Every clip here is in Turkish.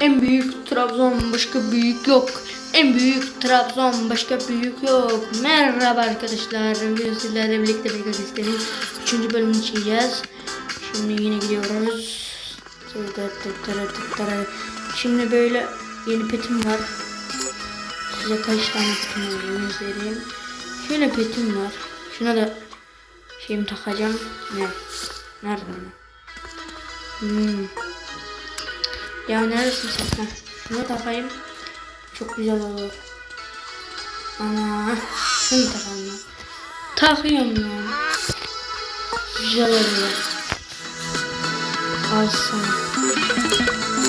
En büyük Trabzon başka büyük yok. En büyük Trabzon başka büyük yok. Merhaba arkadaşlar. Bugün sizlerle birlikte Vegas istedim. Üçüncü bölümünü çekeceğiz. Şimdi yine gidiyoruz. Şimdi böyle yeni petim var. Size kaç tane petim olduğunu göstereyim. Şöyle petim var. Şuna da şeyimi takacağım. Ne? Nerede? Hmm. Ya neredesin sen? Şunu takayım. Çok güzel olur. Ana. Şunu takalım. Takıyorum ya. Güzel oluyor. Al sana.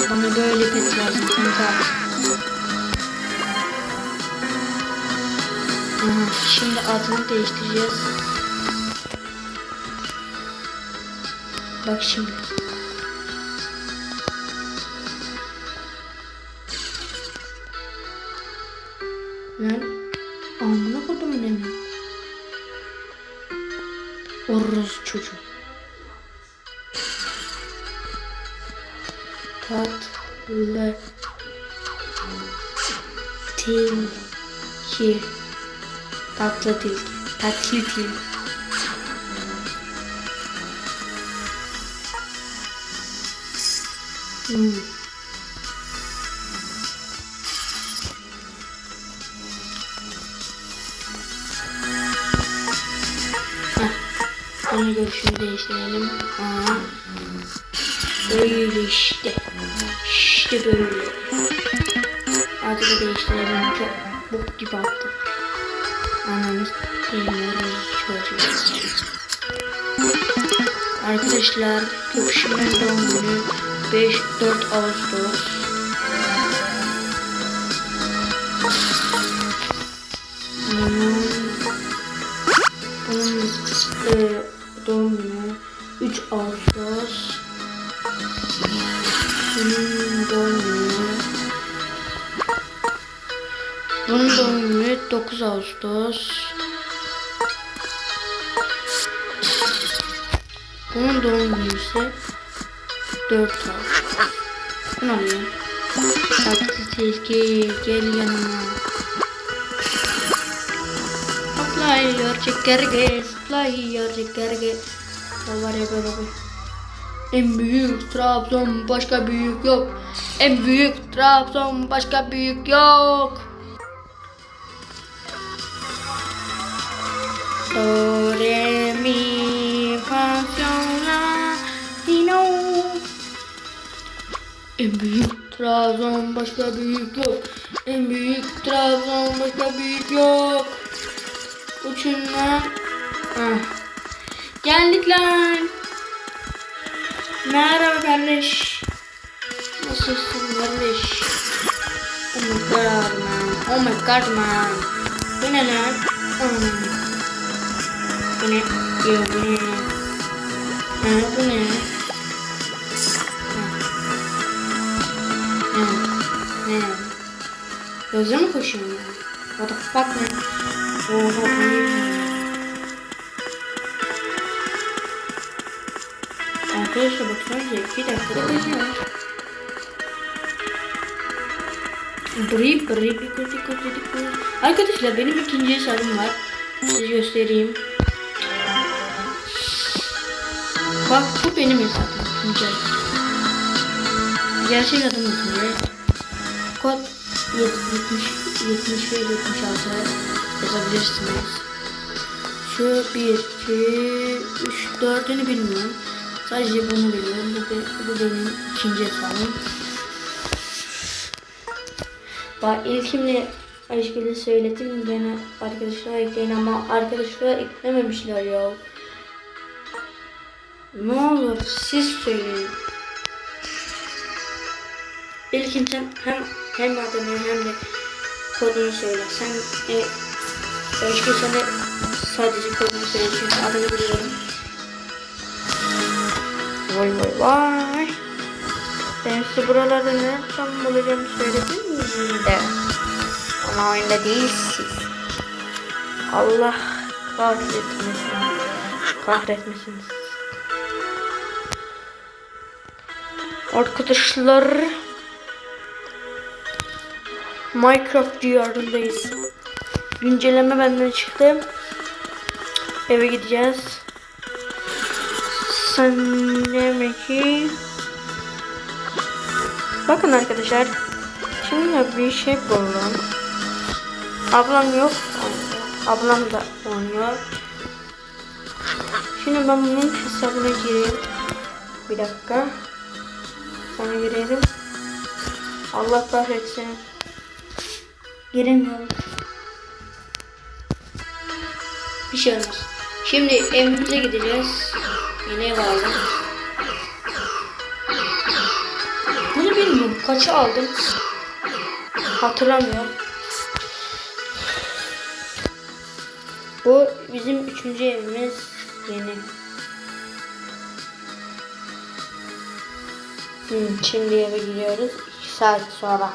Bana böyle pet lazım kanka. Aha, şimdi adını değiştireceğiz. Bak şimdi. Tatlı tilki. Hmm. Bunu görüşünü değiştirelim. Aa. Böyle işte. İşte böyle. Da değiştirelim. Çok bok gibi attım. Anamız bilmiyoruz çocuğu. Arkadaşlar Gökşin'in doğum günü 5-4 Ağustos. 9 Ağustos. Bunun doğum günü ise 4 Ağustos. Ne oluyor? Tatlı tilki gel yanıma. Hoplıyor çekerge, hoplıyor çekerge. O var ya böyle bir. En büyük Trabzon başka büyük yok. En büyük Trabzon başka büyük yok. En büyük Trabzon başka büyük yok. En büyük Trabzon başka büyük yok. Uçun lan. Ah. Geldik lan. Merhaba kardeş. Nasılsın kardeş? Oh my god man. Oh my god man. Bu ne lan? Hmm. Bu ne? Yo bu ne? Ha bu ne? Ha. Ne? Ne? Gözü mü koşuyor ya? What the fuck man? Oha bu ne? Arkadaşlar baksanıza 2 dakikada koşuyor. Bri bri bri koşu koşu koşu. Arkadaşlar benim ikinci hesabım var. Size göstereyim. Benim hesabım. Hesabım. Gerçek adım üstünde. Kod 70, 70 ve 76 yazabilirsiniz. Şu 1, 2, 3, 4'ünü bilmiyorum. Sadece bunu biliyorum. Bu, bu benim ikinci hesabım. Bak ilkimle ilişkili söyledim gene arkadaşlar ekleyin ama arkadaşlar eklememişler ya. Ne olur siz söyleyin. İlkin sen hem hem adını hem de kodunu söyle. Sen e, Özgür sen de sadece kodunu söyle çünkü adını biliyorum. Vay vay vay. Ben size buralarda nereden bulacağımı söyledim mi de. Ama oyunda değilsiz. Allah kahretmesin. Kahretmesin. Arkadaşlar Minecraft diyarındayız. Güncelleme benden çıktı. Eve gideceğiz. Sen ki Bakın arkadaşlar. Şimdi bir şey buldum. Ablam yok. Ablam da oynuyor. Şimdi ben bunun hesabına gireyim. Bir dakika. Sana girelim. Allah kahretsin. Giremiyorum. Bir şey olmaz. Şimdi evimize gideceğiz. Yeni ev aldım. Bunu bilmiyorum. Kaça aldım? Hatırlamıyorum. Bu bizim üçüncü evimiz. Yeni. Şimdi eve gidiyoruz. 2 saat sonra.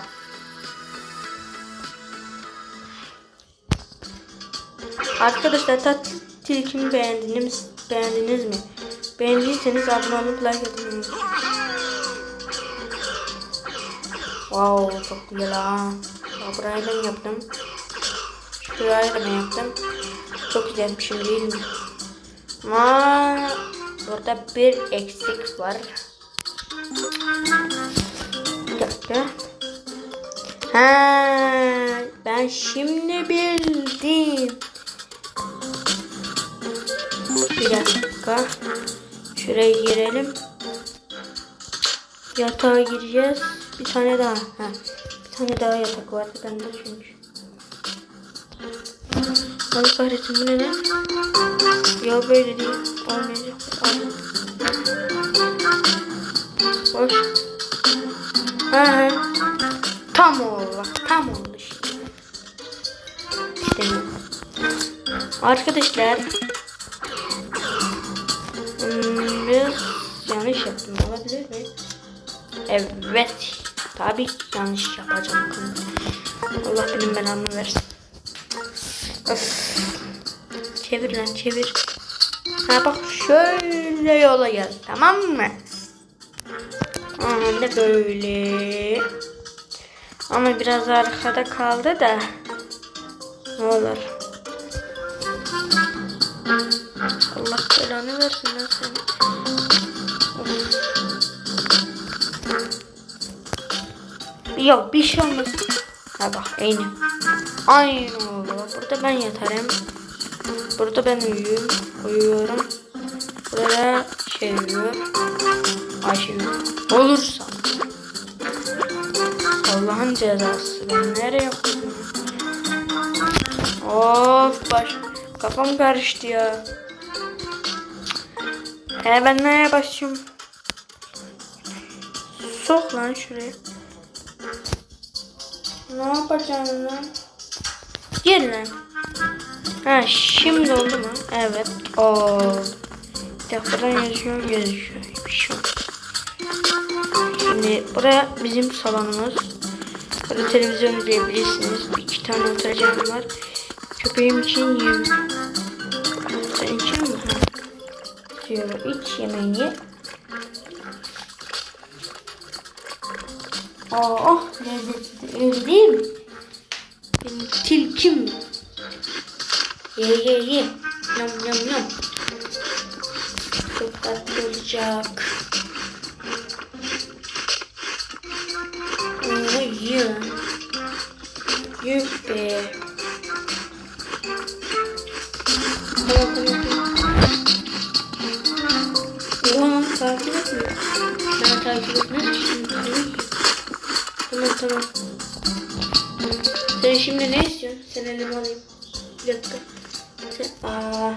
Arkadaşlar tatil tilkimi beğendiniz, beğendiniz mi? Beğendiyseniz abone olup like atın. Wow çok güzel ha. Burayı ben yaptım. Şurayı da ben yaptım. Çok güzelmişim değil mi? Ama burada bir eksik var. Bir. Ha, ben şimdi bildim. Bir dakika. Şuraya girelim. Yatağa gireceğiz. Bir tane daha. Ha. Bir tane daha yatak vardı bende çünkü. Allah kahretsin bu ne lan? Ya böyle değil. Olmayacak. Olmaz. Boş. Ha, ha. Tam oldu. Tam oldu işte. İşte bu. Arkadaşlar. Hmm, biraz yanlış yaptım. Olabilir mi? Evet. Tabii yanlış yapacağım. Allah benim belamı versin. Öf. Çevir lan çevir. Ha bak şöyle yola gel tamam mı? Aman da böyle. Ama biraz arkada kaldı da. Ne olur. Allah belanı versin lan seni. Yok bir şey olmaz. Ha bak aynı. Aynı oldu. Burada ben yatarım. Burada ben uyuyorum. Uyuyorum. Burada şey uyuyor. Uyuyor. Olursa. Allah'ın cezası. Ben nereye koydum? Of baş. Kafam karıştı ya. He ben nereye başlıyorum? Sok lan şuraya. Ne yapacaksın lan? Gel lan. Ha şimdi oldu mu? Evet. Oldu. Buradan yazıyor gözüküyor. Şimdi buraya bizim salonumuz. Burada televizyon izleyebilirsiniz. İki tane oturacağım var. Köpeğim için yiyeyim. Sen için mi? Ha. Diyor iç yemeğini ye. Oh lezzetli öyle değil mi? Benim tilkim. Ye ye ye. Yam yam yam. Çok tatlı olacak. Takip şimdi. Tamam tamam. Sen şimdi ne istiyorsun? Sen elimi alayım. Bir dakika. Sen, aa.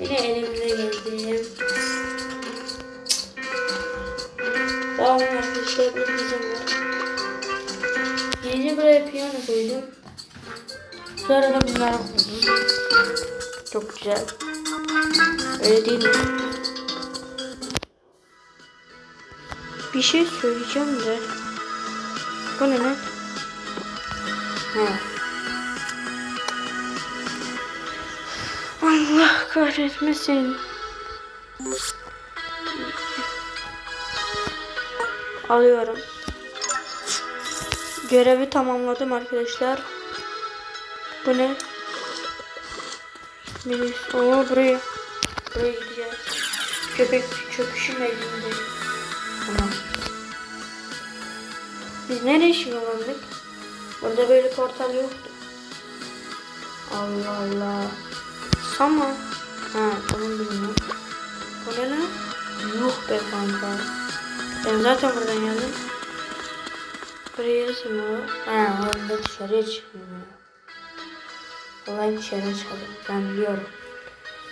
Yine elimle geldim. Tamam arkadaşlar bir bizim var. Yeni buraya piyano koydum. Sonra da bunları koydum. Çok güzel. Öyle değil mi? Bir şey söyleyeceğim de. Bu ne lan? Ha. Allah kahretmesin. Alıyorum. Görevi tamamladım arkadaşlar. Bu ne? Birisi. Oo buraya. Buraya gideceğiz. Köpek çöküşü meclisinde. Biz nereye ışınlandık? Burada böyle portal yoktu. Allah Allah. Sama. Ha tamam bilmiyorum. Bu ne lan? Yuh be kanka. Ben zaten buradan geldim. Buraya yarısı mı? Ha orada dışarıya çıkmıyor. Olay dışarıya çıkalım. Ben biliyorum.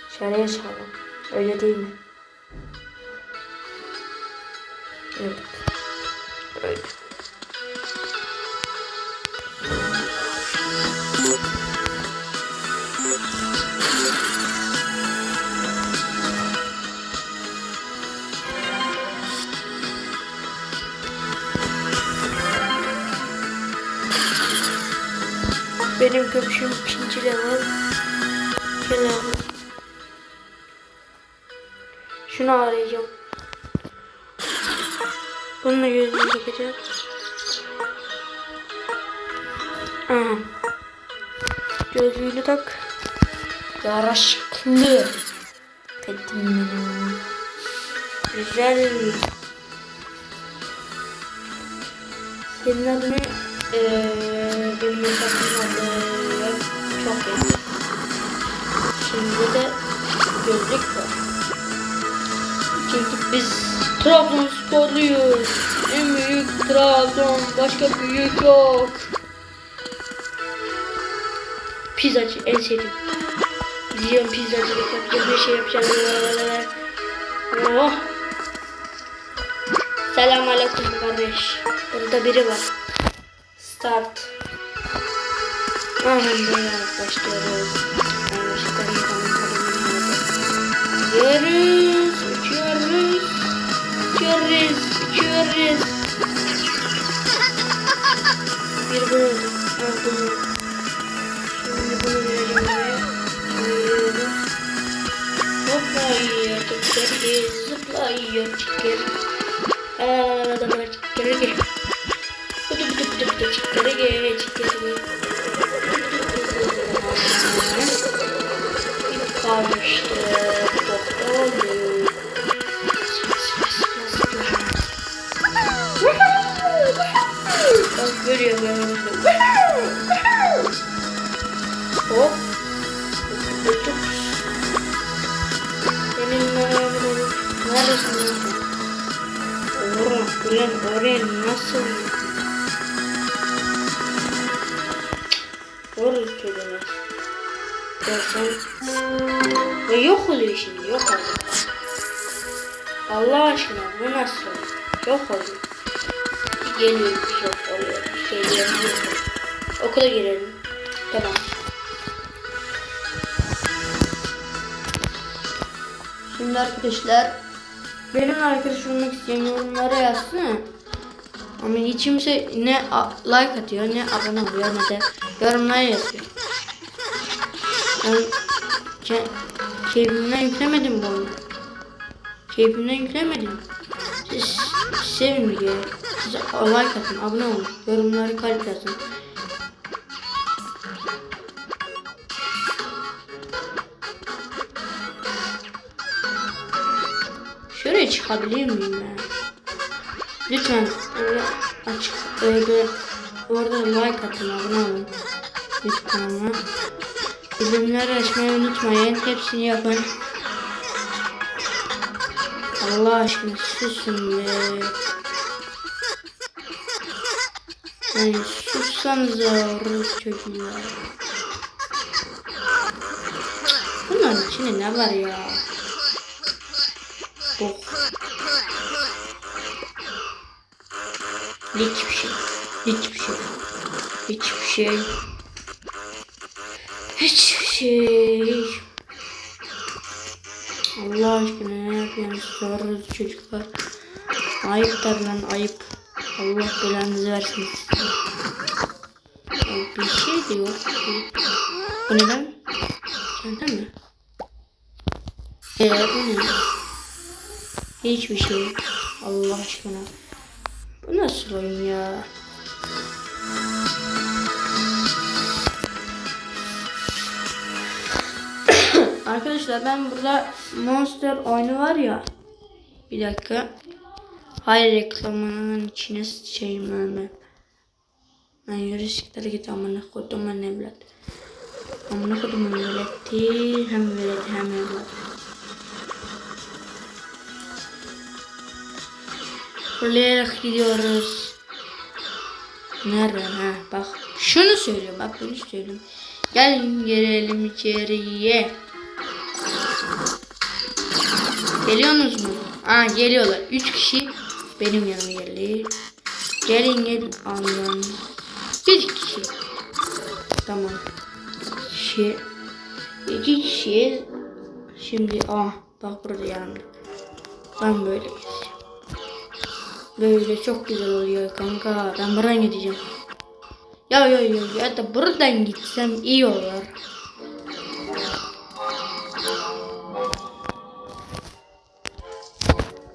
Dışarıya çıkalım. Öyle değil mi? Evet. Öyle. Benim köpüşüm ikinci level. Level. Şunu arayacağım. Bununla gözünü takacağım. Aha. Gözlüğünü tak. Yaraşıklı. Pedim benim. Güzel. Senin adını eee hesabımın adı çok iyi. Şimdi de gözlük var. Çünkü biz Trabzonsporluyuz. En büyük Trabzon. Başka büyük yok. Pizzacı en sevdiğim. Gidiyorum pizzacılık yapacağım. Bir şey yapacağım. Oh. Selam aleyküm kardeş. Burada biri var. Start. Aman böyle başlıyoruz. Ben ışıkları yıkamam. Gidiyoruz. Uçuyoruz. Uçuyoruz. Uçuyoruz. Bir bunu öldü. Al bunu. Şimdi bunu vereceğim buraya. Koyuyoruz. Hoplayıyor. Çıkıyoruz. Zıplayıyor. Çıkıyoruz. Aa, adamlar çıkıyoruz. Kutu kutu kutu kutu çıkıyoruz. Doktorlu. Bak böyle yapıyorum. Hop. Ötüp. Benim Neredesin? Oraya, ulan oraya nasıl? Oraya köydeler. Görsen. Ve yok oluyor şimdi, yok oluyor. Allah aşkına bu nasıl? Yok oluyor. Geliyor, yok oluyor. Geliyor, yok oluyor. Okula girelim. Tamam. Şimdi arkadaşlar benim arkadaş olmak isteyen yorumlara yazsın. Ama hiç kimse ne like atıyor ne abone oluyor ne de yorumlar yazıyor. Ke keyfimden yüklemedim bu oyunu. Keyfimden yüklemedim. Siz sevin diye. Siz like atın, abone olun. Yorumları kalp yazın. Şuraya çıkabilir miyim ben? Lütfen öyle açık öyle orada like atın abone olun. Lütfen ama. Bildirimleri açmayı unutmayın. Hepsini yapın. Allah aşkına susun be. Yani sussanıza Rus çocuklar. Bunların içinde ne var ya? Oh. Hiçbir şey. Hiçbir şey. Hiçbir şey. Hiçbir şey. Allah aşkına ne yapıyorsunuz sorunuz çocuklar. Ayıp lan ayıp. Allah belanızı versin. Bir şey de yok. Bu neden? Çanta mı? Eee bu ne? Hiçbir şey. Allah aşkına. Bu nasıl oyun ya? Arkadaşlar ben burada Monster oyunu var ya. Bir dakika. Hayır reklamının içine şeyim ben ben. Yürü siktir git amına kodumun evlat. Amına kodumun evlati hem velet hem evlat. Fırlayarak gidiyoruz. Nereden ha bak. Şunu söylüyorum bak bunu söylüyorum. Gelin girelim içeriye. Geliyorsunuz mu? Aa geliyorlar. Üç kişi benim yanıma geldi. Gelin gelin Allah'ım. Bir kişi. Tamam. Kişi. İki kişi. Şimdi ah bak burada yanımda. Ben böyle. Böyle çok güzel oluyor kanka. Ben buradan gideceğim. Ya ya ya ya da buradan gitsem iyi olur.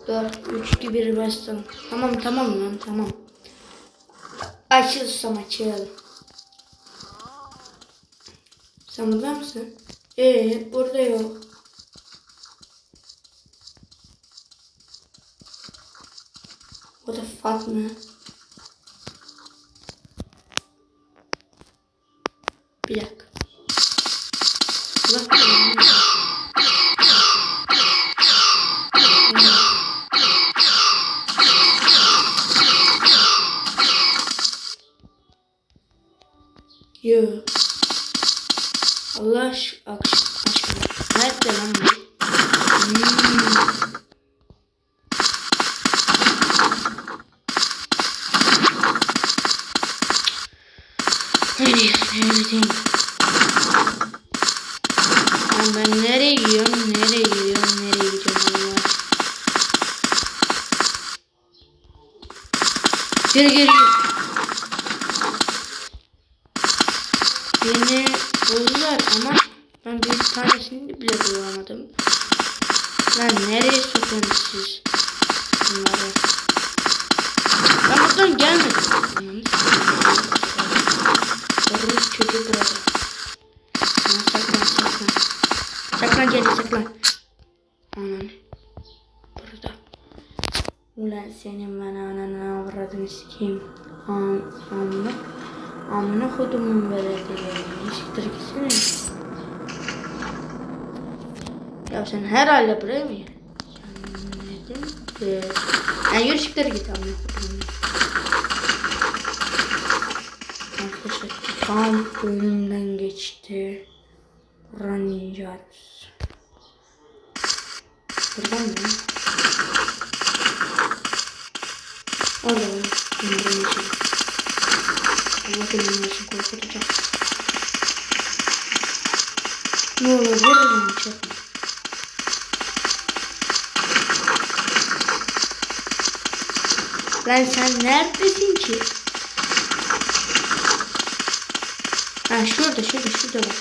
Dört, üç, iki, bir bastım. Tamam tamam lan tamam. Açılsam açıl. Sen burada mısın? Ee burada yok. What the fuck man? Bir dakika. Bak. Yo. Allah aşk aşk- aşkına. Nerede lan bu? Hmm. Ben nereye gidiyorum? Nereye gidiyorum? Nereye gidiyorum Allah? Geri geri. Beni buldular ama ben bir tanesini bile bulamadım. Lan nereye sokuyorsunuz siz? Bunları. Ben buradan gelmedim. Aman. Rus çocuk burada. Lan saklan saklan. Saklan gel saklan. Anan. Burada. Ulan senin ben ananı avradını sikeyim. Am, amına. Amına kodumun belediye. Siktir gitsene. Ya sen herhalde buraya mı geldin? Ee, Yani yürü siktir git amına kodumun. Arkadaşlar tam önümden geçti. Buradan ineceğiz. Buradan mı? Orada mı? Buradan geçelim. Allah benim için korkutacak. Ne olur buradan geçelim. Lan sen neredesin ki? Ha şurada şurada şurada bak.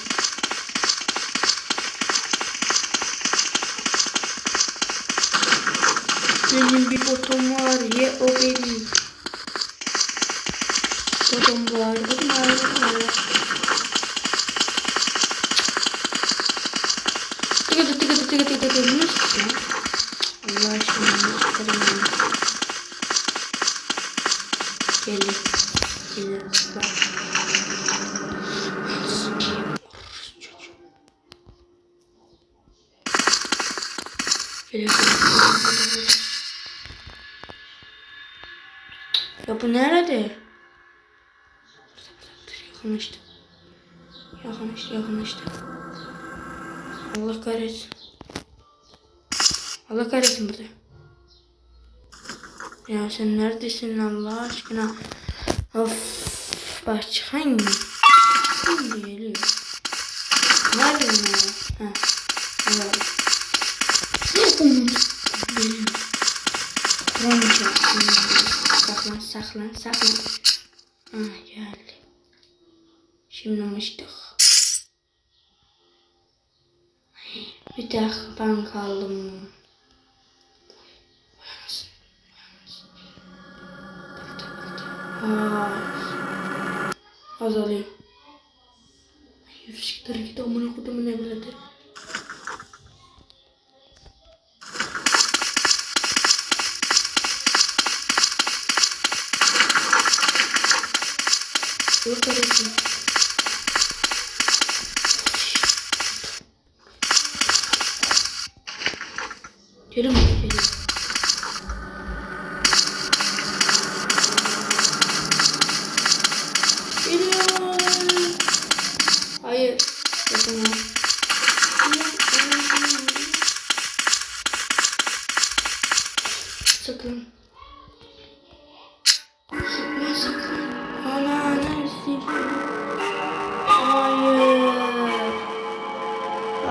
Benim bir botum var ye o benim. Botum var botum var botum var. Tıkıdı tıkıdı tıkıdı tıkıdı nasıl ya? Allah aşkına ya? Gelin. Gelin. Bak. Ya bu nerede? Yakınlaştı. Yakınlaştı, yakınlaştı. Allah kahretsin. Allah kahretsin burada. Ya sen neredesin Allah aşkına? Of. Başkan mı? Kim geliyor? Nerede bunlar? Ha. Evet. Geliyor. Kur'an çarpsın. Saklan, saklan, saklan. Ah geldi. Şimdi mıştık. Bir tek ben kaldım. Azalıyor. Yürü siktir git amına kodumun evladı. Arası. Kerim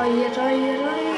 Hayır, hayır, hayır,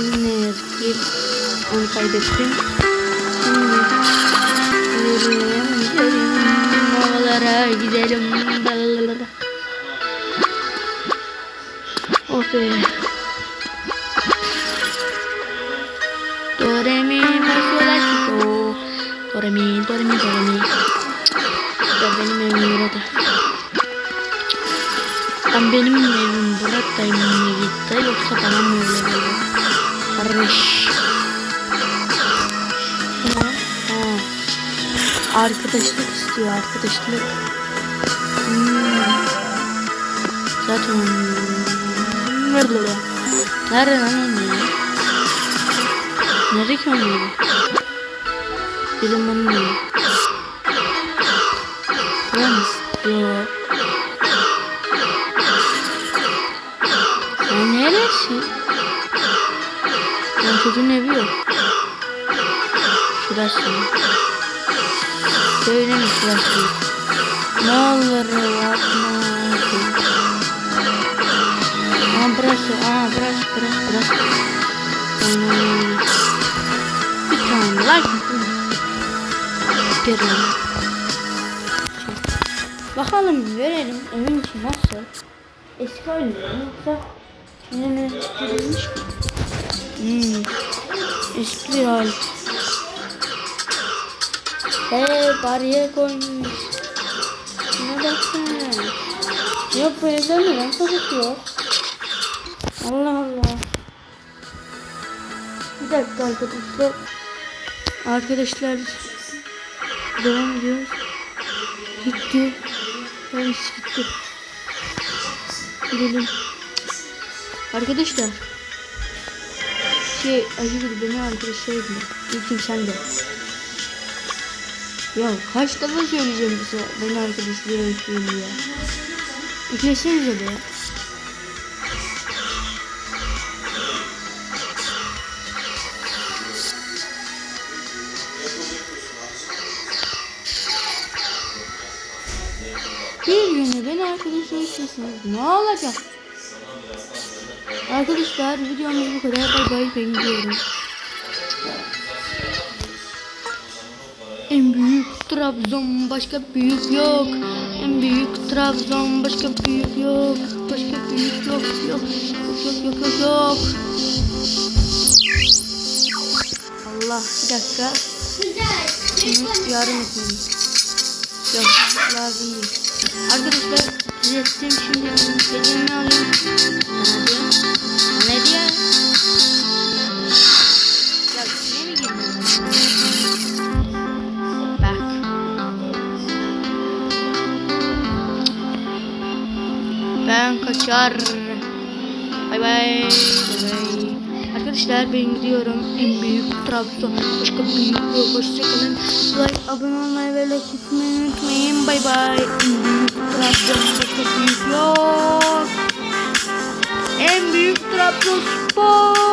bitiremedim ne yazık ki. Onu kaybettim. Şimdi havalara gidelim. Oh be. Do re mi fa sol la si do. Do re mi do re mi do re mi. Ya benim evim burada. Ben benim evim buradayım mı gitti yoksa bana mı öyle geliyor? Arkadaşlık istiyor arkadaşlık. Hmm. Zaten Nerede lan onu ya? Nerede ki onu? Bilim ne? Friends. Yok. Çocuğun evi yok. Şurası. Böyle mi şurası? Ne olur yapma. Aa burası, aa burası, burası, burası. Hmm. Bir tane like atın. Gelin. Bakalım görelim evin içi nasıl? Eski mi yoksa yeni mi? Hmm. Eski hal. Hey bariyer koymuş. Şuna baksana. Yok bu evde? Ben çocuk yok. Allah Allah. Bir dakika arkadaşlar. Arkadaşlar devam ediyoruz. Gitti. Ben gitti. Gidelim. Arkadaşlar. Şey acı gibi beni edin. İlkim sen de. Ya kaç defa söyleyeceğim size beni arkadaşlar ekleyin ya. Eklesenize de ya. Bir günde beni arkadaşlar eklersiniz. Ne olacak? Arkadaşlar videomuz bu kadar. Bay bay ben gidiyorum. En büyük Trabzon başka büyük yok. En büyük Trabzon başka büyük yok. Başka büyük yok yok yok yok yok yok. Allah bir dakika. Şunu yardım etmem. Yok lazım değil. Arkadaşlar düzelttim şimdi bedenimi alayım. Ne diyor? Ne diyor? Ya içine mi girdin? Bak. Ben kaçar. Bay bay. Arkadaşlar ben gidiyorum. En büyük Trabzon. Başka büyük yok. Hoşçakalın. Like, abone olmayı ve like etmeyi unutmayın. Bay bay. En büyük Trabzon. Başka büyük yok. En büyük Trabzonspor.